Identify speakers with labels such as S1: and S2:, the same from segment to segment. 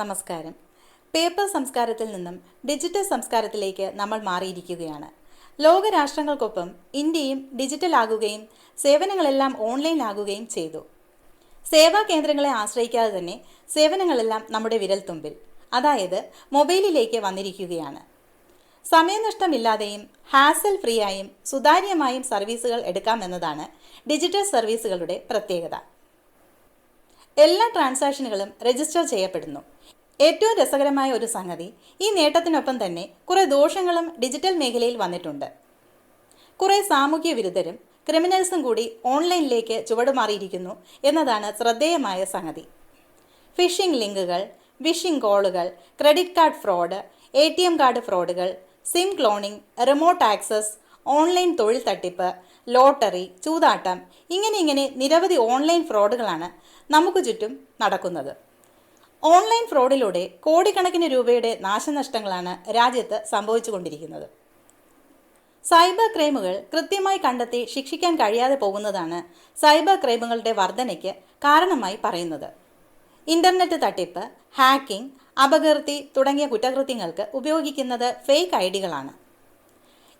S1: നമസ്കാരം. പേപ്പർ സംസ്കാരത്തിൽ നിന്നും ഡിജിറ്റൽ സംസ്കാരത്തിലേക്ക് നമ്മൾ മാറിയിരിക്കുകയാണ്. ലോകരാഷ്ട്രങ്ങൾക്കൊപ്പം ഇന്ത്യയും ഡിജിറ്റൽ ആകുകയും സേവനങ്ങളെല്ലാം ഓൺലൈൻ ആകുകയും ചെയ്തു. സേവാ കേന്ദ്രങ്ങളെ ആശ്രയിക്കാതെ തന്നെ സേവനങ്ങളെല്ലാം നമ്മുടെ വിരൽത്തുമ്പിൽ അതായത് മൊബൈലിലേക്ക് വന്നിരിക്കുകയാണ്. സമയനഷ്ടമില്ലാതെയും ഹാസൽ ഫ്രീ ആയും സുതാര്യമായും സർവീസുകൾ എടുക്കാമെന്നതാണ് ഡിജിറ്റൽ സർവീസുകളുടെ പ്രത്യേകത. എല്ലാ ട്രാൻസാക്ഷനുകളും രജിസ്റ്റർ ചെയ്യപ്പെടുന്നു. ഏറ്റവും രസകരമായ ഒരു സംഗതി ഈ നേട്ടത്തിനൊപ്പം തന്നെ കുറേ ദോഷങ്ങളും ഡിജിറ്റൽ മേഖലയിൽ വന്നിട്ടുണ്ട്. കുറേ സാമൂഹ്യ വിരുദ്ധരും ക്രിമിനൽസും കൂടി ഓൺലൈനിലേക്ക് ചുവടുമാറിയിരിക്കുന്നു എന്നതാണ് ശ്രദ്ധേയമായ സംഗതി. ഫിഷിംഗ് ലിങ്കുകൾ വിഷിംഗ് കോളുകൾ ക്രെഡിറ്റ് കാർഡ് ഫ്രോഡ് എ card ഫ്രോഡുകൾ SIM cloning remote access online തൊഴിൽ തട്ടിപ്പ് ലോട്ടറി ചൂതാട്ടം ഇങ്ങനെ ഇങ്ങനെ നിരവധി ഓൺലൈൻ ഫ്രോഡുകളാണ് നമുക്ക് ചുറ്റും നടക്കുന്നത്. ഓൺലൈൻ ഫ്രോഡിലൂടെ കോടിക്കണക്കിന് രൂപയുടെ നാശനഷ്ടങ്ങളാണ് രാജ്യത്ത് സംഭവിച്ചുകൊണ്ടിരിക്കുന്നത്. സൈബർ ക്രൈമുകൾ കൃത്യമായി കണ്ടെത്തി ശിക്ഷിക്കാൻ കഴിയാതെ പോകുന്നതാണ് സൈബർ ക്രൈമുകളുടെ വർധനയ്ക്ക് കാരണമായി പറയുന്നത്. ഇന്റർനെറ്റ് തട്ടിപ്പ് ഹാക്കിംഗ് അപകീർത്തി തുടങ്ങിയ കുറ്റകൃത്യങ്ങൾക്ക് ഉപയോഗിക്കുന്നത് ഫേക്ക് ഐ ഡികളാണ്.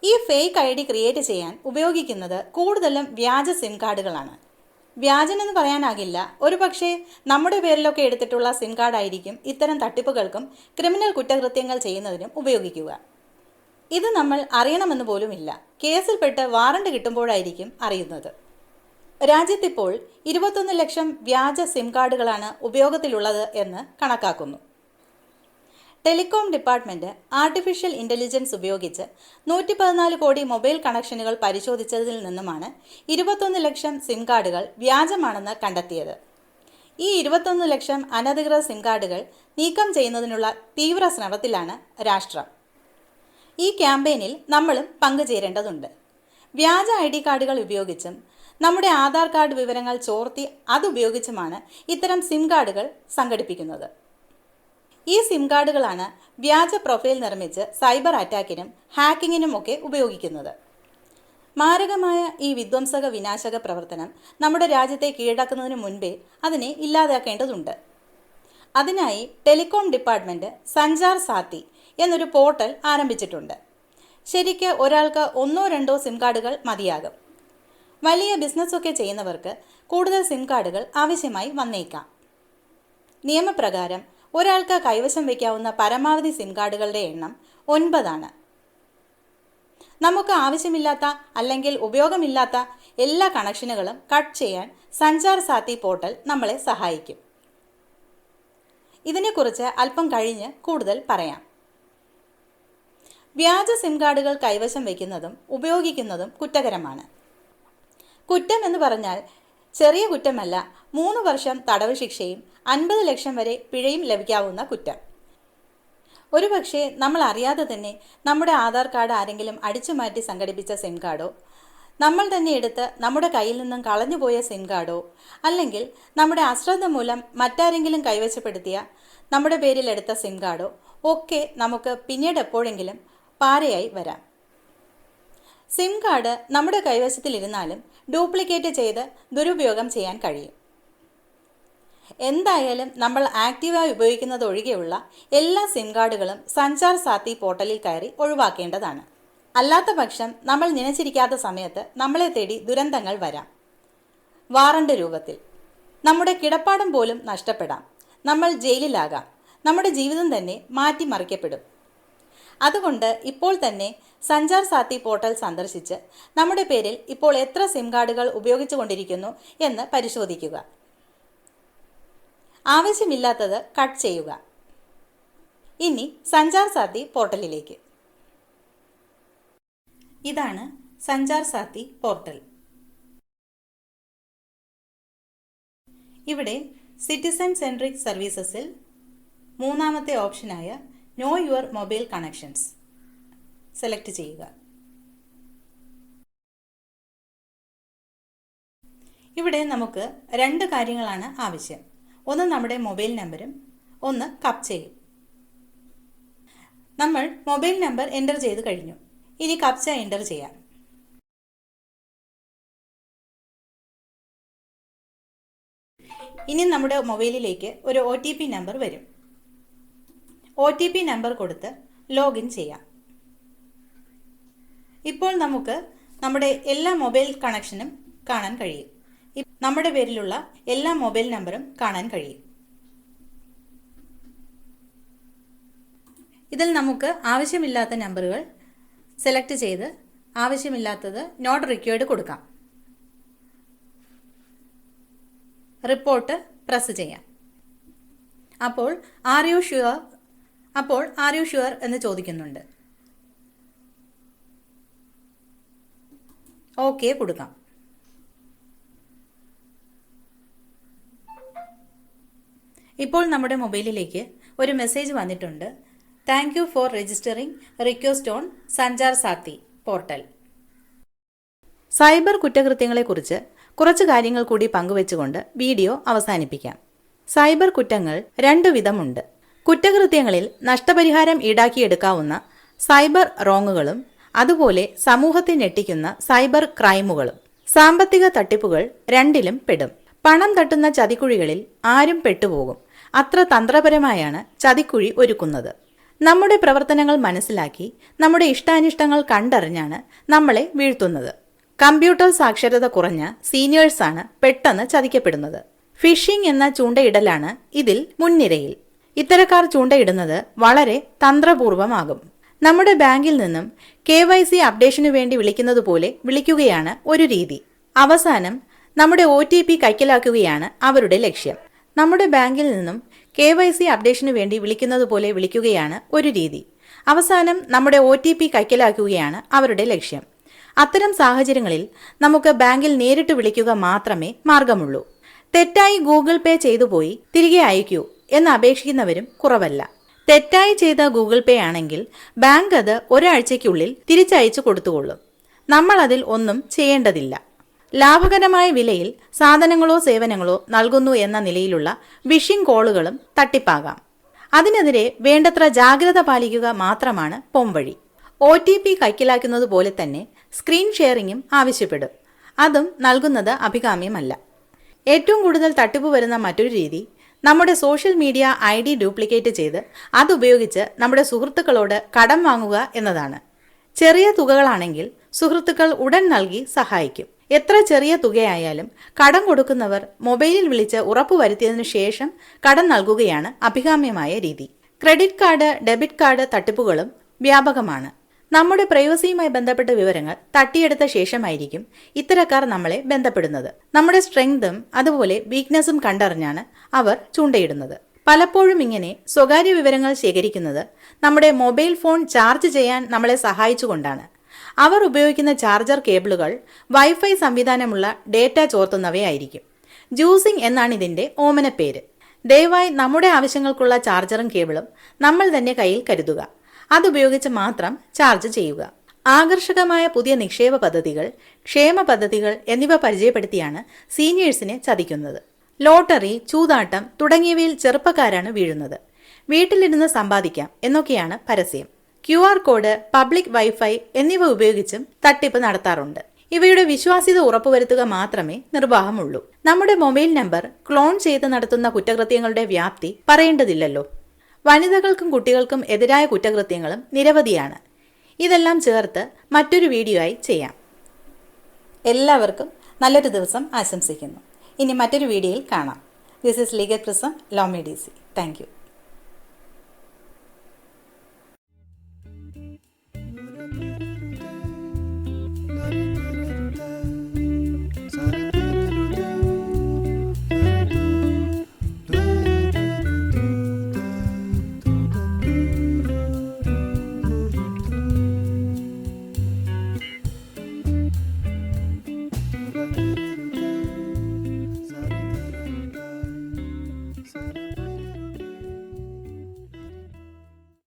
S1: ഈ ഫേക്ക് ഐ ഡി ക്രിയേറ്റ് ചെയ്യാൻ ഉപയോഗിക്കുന്നത് കൂടുതലും വ്യാജ സിം കാർഡുകളാണ് വ്യാജനെന്ന് പറയാനാകില്ല. ഒരുപക്ഷെ നമ്മുടെ പേരിലൊക്കെ എടുത്തിട്ടുള്ള സിം കാർഡായിരിക്കും ഇത്തരം തട്ടിപ്പുകൾക്കും ക്രിമിനൽ കുറ്റകൃത്യങ്ങൾ ചെയ്യുന്നതിനും ഉപയോഗിക്കുക. ഇത് നമ്മൾ അറിയണമെന്ന് പോലുമില്ല. കേസിൽപ്പെട്ട് വാറണ്ട് കിട്ടുമ്പോഴായിരിക്കും അറിയുന്നത്. രാജ്യത്തിപ്പോൾ ഇരുപത്തൊന്ന് ലക്ഷം വ്യാജ സിം കാർഡുകളാണ് ഉപയോഗത്തിലുള്ളത് എന്ന് കണക്കാക്കുന്നു. ടെലികോം ഡിപ്പാർട്ട്മെന്റ് ആർട്ടിഫിഷ്യൽ ഇന്റലിജൻസ് ഉപയോഗിച്ച് നൂറ്റി പതിനാല് കോടി മൊബൈൽ കണക്ഷനുകൾ പരിശോധിച്ചതിൽ നിന്നുമാണ് ഇരുപത്തൊന്ന് ലക്ഷം സിം കാർഡുകൾ വ്യാജമാണെന്ന് കണ്ടെത്തിയത്. ഈ ഇരുപത്തൊന്ന് ലക്ഷം അനധികൃത സിം കാർഡുകൾ നീക്കം ചെയ്യുന്നതിനുള്ള തീവ്ര ശ്രമത്തിലാണ് രാഷ്ട്രം. ഈ ക്യാമ്പയിനിൽ നമ്മളും പങ്കുചേരേണ്ടതുണ്ട്. വ്യാജ ഐ ഡി കാർഡുകൾ ഉപയോഗിച്ചും നമ്മുടെ ആധാർ കാർഡ് വിവരങ്ങൾ ചോർത്തി അതുപയോഗിച്ചുമാണ് ഇത്തരം സിം കാർഡുകൾ സംഘടിപ്പിക്കുന്നത്. ഈ സിം കാർഡുകളാണ് വ്യാജ പ്രൊഫൈൽ നിർമ്മിച്ച് സൈബർ അറ്റാക്കിനും ഹാക്കിങ്ങിനും ഒക്കെ ഉപയോഗിക്കുന്നത്. മാരകമായ ഈ വിധ്വംസക വിനാശക പ്രവർത്തനം നമ്മുടെ രാജ്യത്തെ കീഴടക്കുന്നതിന് മുൻപേ അതിനെ ഇല്ലാതാക്കേണ്ടതുണ്ട്. അതിനായി ടെലികോം ഡിപ്പാർട്ട്മെന്റ് സഞ്ചാർ സാത്തി എന്നൊരു പോർട്ടൽ ആരംഭിച്ചിട്ടുണ്ട്. ശരിക്ക് ഒരാൾക്ക് ഒന്നോ രണ്ടോ സിം കാർഡുകൾ മതിയാകും. വലിയ ബിസിനസ്സൊക്കെ ചെയ്യുന്നവർക്ക് കൂടുതൽ സിം കാർഡുകൾ ആവശ്യമായി വന്നേക്കാം. നിയമപ്രകാരം ഒരാൾക്ക് കൈവശം വയ്ക്കാവുന്ന പരമാവധി സിം കാർഡുകളുടെ എണ്ണം ഒൻപതാണ്. നമുക്ക് ആവശ്യമില്ലാത്ത അല്ലെങ്കിൽ ഉപയോഗമില്ലാത്ത എല്ലാ കണക്ഷനുകളും കട്ട് ചെയ്യാൻ സഞ്ചാർ സാത്തി പോർട്ടൽ നമ്മളെ സഹായിക്കും. ഇതിനെക്കുറിച്ച് അല്പം കഴിഞ്ഞ് കൂടുതൽ പറയാം. വ്യാജ സിം കാർഡുകൾ കൈവശം വയ്ക്കുന്നതും ഉപയോഗിക്കുന്നതും കുറ്റകരമാണ്. കുറ്റം എന്ന് പറഞ്ഞാൽ ചെറിയ കുറ്റമല്ല മൂന്ന് വർഷം തടവ് ശിക്ഷയും അൻപത് ലക്ഷം വരെ പിഴയും ലഭിക്കാവുന്ന കുറ്റം. ഒരുപക്ഷെ നമ്മൾ അറിയാതെ തന്നെ നമ്മുടെ ആധാർ കാർഡ് ആരെങ്കിലും അടിച്ചു മാറ്റി സംഘടിപ്പിച്ച സിം കാർഡോ നമ്മൾ തന്നെ എടുത്ത് നമ്മുടെ കയ്യിൽ നിന്നും കളഞ്ഞുപോയ സിം കാർഡോ അല്ലെങ്കിൽ നമ്മുടെ അശ്രദ്ധ മൂലം മറ്റാരെങ്കിലും കൈവശപ്പെടുത്തിയ നമ്മുടെ പേരിൽ എടുത്ത സിം കാർഡോ ഒക്കെ നമുക്ക് പിന്നീട് എപ്പോഴെങ്കിലും പാരയായി വരാം. സിം കാർഡ് നമ്മുടെ കൈവശത്തിലിരുന്നാലും ഡ്യൂപ്ലിക്കേറ്റ് ചെയ്ത് ദുരുപയോഗം ചെയ്യാൻ കഴിയും. എന്തായാലും നമ്മൾ ആക്റ്റീവായി ഉപയോഗിക്കുന്നത് ഒഴികെയുള്ള എല്ലാ സിം കാർഡുകളും സഞ്ചാർ സാത്തി പോർട്ടലിൽ കയറി ഒഴിവാക്കേണ്ടതാണ്. അല്ലാത്ത പക്ഷം നമ്മൾ നനച്ചിരിക്കാത്ത സമയത്ത് നമ്മളെ തേടി ദുരന്തങ്ങൾ വരാം. വാറണ്ട് രൂപത്തിൽ. നമ്മുടെ കിടപ്പാടം പോലും നഷ്ടപ്പെടാം. നമ്മൾ ജയിലിലാകാം. നമ്മുടെ ജീവിതം തന്നെ മാറ്റിമറിക്കപ്പെടും. അതുകൊണ്ട് ഇപ്പോൾ തന്നെ സഞ്ചാർ സാത്തി പോർട്ടൽ സന്ദർശിച്ച് നമ്മുടെ പേരിൽ ഇപ്പോൾ എത്ര സിം കാർഡുകൾ ഉപയോഗിച്ചുകൊണ്ടിരിക്കുന്നു എന്ന് പരിശോധിക്കുക. ആവശ്യമില്ലാത്തത് കട്ട് ചെയ്യുക. ഇനി സഞ്ചാർ സാത്തി പോർട്ടലിലേക്ക്. ഇതാണ് സഞ്ചാർ സാത്തി പോർട്ടൽ. ഇവിടെ സിറ്റിസൺ സെൻട്രിക് സർവീസസിൽ മൂന്നാമത്തെ ഓപ്ഷനായ know your mobile connections select ചെയ്യുക. ഇവിടെ നമുക്ക് രണ്ട് കാര്യങ്ങളാണ് ആവശ്യം. ഒന്ന് നമ്മുടെ മൊബൈൽ നമ്പരും ഒന്ന് കപ്ചയും നമ്മൾ മൊബൈൽ നമ്പർ എന്റർ ചെയ്ത് കഴിഞ്ഞു. ഇനി കപ്ച എന്റർ ചെയ്യാം. ഇനി നമ്മുടെ മൊബൈലിലേക്ക് ഒരു ഒ ടി പി നമ്പർ വരും. ഒ ടി പി നമ്പർ കൊടുത്ത് ലോഗിൻ ചെയ്യാം. ഇപ്പോൾ നമുക്ക് നമ്മുടെ എല്ലാ മൊബൈൽ കണക്ഷനും കാണാൻ കഴിയും. നമ്മുടെ പേരിലുള്ള എല്ലാ മൊബൈൽ നമ്പറും കാണാൻ കഴിയും. ഇതിൽ നമുക്ക് ആവശ്യമില്ലാത്ത നമ്പറുകൾ സെലക്ട് ചെയ്ത് ആവശ്യമില്ലാത്തത് നോട്ട് റിക്വേർഡ് കൊടുക്കാം. റിപ്പോർട്ട് പ്രസ് ചെയ്യാം. അപ്പോൾ ആർ യു ഷുവർ അപ്പോൾ ആർ യു ഷുവർ എന്ന് ചോദിക്കുന്നുണ്ട്. ഓക്കെ കൊടുക്കാം. ഇപ്പോൾ നമ്മുടെ മൊബൈലിലേക്ക് ഒരു മെസ്സേജ് വന്നിട്ടുണ്ട്. Thank you for registering request on Sanchar Saathi portal cyber കുറ്റകൃത്യങ്ങളെക്കുറിച്ച് കുറച്ച് കാര്യങ്ങൾ കൂടി പങ്കുവെച്ചുകൊണ്ട് വീഡിയോ അവസാനിപ്പിക്കാം. സൈബർ കുറ്റങ്ങൾ രണ്ടു വിധമുണ്ട്. കുറ്റകൃത്യങ്ങളിൽ നഷ്ടപരിഹാരം ഈടാക്കിയെടുക്കാവുന്ന സൈബർ റോങ്ങുകളും അതുപോലെ സമൂഹത്തെ ഞെട്ടിക്കുന്ന സൈബർ ക്രൈമുകളും. സാമ്പത്തിക തട്ടിപ്പുകൾ രണ്ടിലും പെടും. പണം തട്ടുന്ന ചതിക്കുഴികളിൽ ആരും പെട്ടുപോകും. അത്ര തന്ത്രപരമായാണ് ചതിക്കുഴി ഒരുക്കുന്നത്. നമ്മുടെ പ്രവർത്തനങ്ങൾ മനസ്സിലാക്കി നമ്മുടെ ഇഷ്ടാനിഷ്ടങ്ങൾ കണ്ടറിഞ്ഞാണ് നമ്മളെ വീഴ്ത്തുന്നത്. കമ്പ്യൂട്ടർ സാക്ഷരത കുറഞ്ഞ സീനിയേഴ്സാണ് പെട്ടെന്ന് ചതിക്കപ്പെടുന്നത്. ഫിഷിംഗ് എന്ന ചൂണ്ടയിടലാണ് ഇതിൽ മുൻനിരയിൽ. ഇത്തരക്കാർ ചൂണ്ടയിടുന്നത് വളരെ തന്ത്രപൂർവമാകും. നമ്മുടെ ബാങ്കിൽ നിന്നും കെ വൈ സി അപ്ഡേഷനു വേണ്ടി വിളിക്കുന്നത് പോലെ വിളിക്കുകയാണ് ഒരു രീതി. അവസാനം നമ്മുടെ ഒ ടി പി കൈക്കലാക്കുകയാണ് അവരുടെ ലക്ഷ്യം. നമ്മുടെ ബാങ്കിൽ നിന്നും കെ വൈ സി അപ്ഡേഷനു വേണ്ടി വിളിക്കുന്നത് പോലെ വിളിക്കുകയാണ് ഒരു രീതി. അവസാനം നമ്മുടെ ഒ ടി പി കൈക്കലാക്കുകയാണ് അവരുടെ ലക്ഷ്യം. അത്തരം സാഹചര്യങ്ങളിൽ നമുക്ക് ബാങ്കിൽ നേരിട്ട് വിളിക്കുക മാത്രമേ മാർഗമുള്ളൂ. തെറ്റായി ഗൂഗിൾ പേ ചെയ്തു പോയി തിരികെ അയക്കൂ എന്ന് അപേക്ഷിക്കുന്നവരും കുറവല്ല. തെറ്റായി ചെയ്ത ഗൂഗിൾ പേ ആണെങ്കിൽ ബാങ്ക് അത് ഒരാഴ്ചയ്ക്കുള്ളിൽ തിരിച്ചയച്ചു കൊടുത്തുകൊള്ളും. നമ്മൾ അതിൽ ഒന്നും ചെയ്യേണ്ടതില്ല. ലാഭകരമായ വിലയിൽ സാധനങ്ങളോ സേവനങ്ങളോ നൽകുന്നു എന്ന നിലയിലുള്ള വിഷിംഗ് കോളുകളും തട്ടിപ്പാകാം. അതിനെതിരെ വേണ്ടത്ര ജാഗ്രത പാലിക്കുക മാത്രമാണ് പോംവഴി ഒ ടി പി കൈക്കലാക്കുന്നത് പോലെ തന്നെ സ്ക്രീൻ ഷെയറിങ്ങും ആവശ്യപ്പെടും. അതും നൽകുന്നത് അഭികാമ്യമല്ല. ഏറ്റവും കൂടുതൽ തട്ടിപ്പ് വരുന്ന മറ്റൊരു രീതി നമ്മുടെ social media I D duplicate ചെയ്ത് അതുപയോഗിച്ച് നമ്മുടെ സുഹൃത്തുക്കളോട് കടം വാങ്ങുക എന്നതാണ്. ചെറിയ തുകകളാണെങ്കിൽ സുഹൃത്തുക്കൾ ഉടൻ നൽകി സഹായിക്കും. എത്ര ചെറിയ തുകയായാലും കടം കൊടുക്കുന്നവർ മൊബൈലിൽ വിളിച്ച് ഉറപ്പുവരുത്തിയതിനു ശേഷം കടം നൽകുകയാണ് അഭികാമ്യമായ രീതി. ക്രെഡിറ്റ് കാർഡ് ഡെബിറ്റ് കാർഡ് തട്ടിപ്പുകളും വ്യാപകമാണ്. നമ്മുടെ പ്രൈവസിയുമായി ബന്ധപ്പെട്ട വിവരങ്ങൾ തട്ടിയെടുത്ത ശേഷമായിരിക്കും ഇത്തരക്കാർ നമ്മളെ ബന്ധപ്പെടുന്നത്. നമ്മുടെ സ്ട്രെങ്തും അതുപോലെ വീക്ക്നെസ്സും കണ്ടറിഞ്ഞാണ് അവർ ചൂണ്ടയിടുന്നത്. പലപ്പോഴും ഇങ്ങനെ സ്വകാര്യ വിവരങ്ങൾ ശേഖരിക്കുന്നത് നമ്മുടെ മൊബൈൽ ഫോൺ ചാർജ് ചെയ്യാൻ നമ്മളെ സഹായിച്ചുകൊണ്ടാണ്. അവർ ഉപയോഗിക്കുന്ന ചാർജർ കേബിളുകൾ വൈഫൈ സംവിധാനമുള്ള ഡേറ്റ ചോർത്തുന്നവയായിരിക്കും. ജ്യൂസിംഗ് എന്നാണ് ഇതിന്റെ ഓമന പേര് ദയവായി നമ്മുടെ ആവശ്യങ്ങൾക്കുള്ള ചാർജറും കേബിളും നമ്മൾ തന്നെ കയ്യിൽ കരുതുക. അതുപയോഗിച്ച് മാത്രം ചാർജ് ചെയ്യുക. ആകർഷകമായ പുതിയ നിക്ഷേപ പദ്ധതികൾ ക്ഷേമ പദ്ധതികൾ എന്നിവ പരിചയപ്പെടുത്തിയാണ് സീനിയേഴ്സിനെ ചതിക്കുന്നത്. ലോട്ടറി ചൂതാട്ടം തുടങ്ങിയവയിൽ ചെറുപ്പക്കാരാണ് വീഴുന്നത്. വീട്ടിലിരുന്ന് സമ്പാദിക്കാം എന്നൊക്കെയാണ് പരസ്യം. Q R code public wifi എന്നിവ ഉപയോഗിച്ചും തട്ടിപ്പ് നടത്താറുണ്ട്. ഇവയുടെ വിശ്വാസ്യത ഉറപ്പുവരുത്തുക മാത്രമേ നിർവാഹമുള്ളൂ. നമ്മുടെ മൊബൈൽ നമ്പർ ക്ലോൺ ചെയ്ത് നടത്തുന്ന കുറ്റകൃത്യങ്ങളുടെ വ്യാപ്തി പറയേണ്ടതില്ലല്ലോ. വനിതകൾക്കും കുട്ടികൾക്കും എതിരായ കുറ്റകൃത്യങ്ങളും നിരവധിയാണ്. ഇതെല്ലാം ചേർത്ത് മറ്റൊരു വീഡിയോ ആയി ചെയ്യാം. എല്ലാവർക്കും നല്ലൊരു ദിവസം ആശംസിക്കുന്നു. ഇനി മറ്റൊരു വീഡിയോയിൽ കാണാം. This is legal prism D C thank